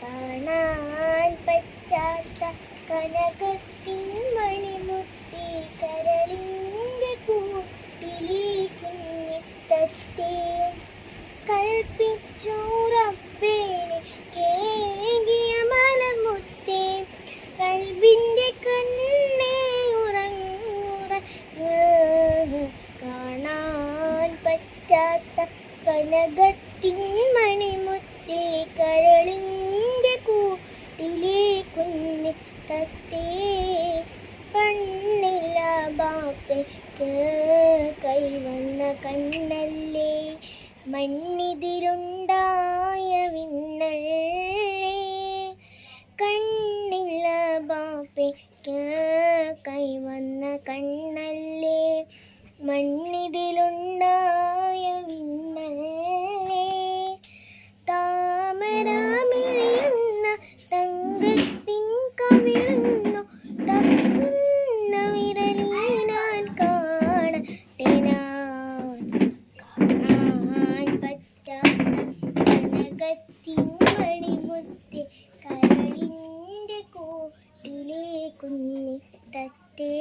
കാണാൻ പറ്റാത്ത കനകത്തിൻ മണിമുത്തി കരളിന്റെ കൂട്ടിലെ കുഞ്ഞു തത്തേ കനകത്തിൻ മണിമുത്തേ കരളിന്റെ കൂട്ടിലെ കുഞ്ഞ് തത്തേ കണ്ണില്ല ബാപ്പയ്ക്ക് കൈവന്ന കണ്ണല്ലേ? മണ്ണിതിലുണ്ടായ വിണ്ണല്ലേ? കണ്ണില്ല ബാപ്പയ്ക്ക് കൈവന്ന കണ്ണല്ലേ? മണ്ണിതിലുണ്ടായ കനകത്തിൻ മുത്തി കരളിന്റെ കൂട്ടിലെ കുഞ്ഞിനെ തത്തേ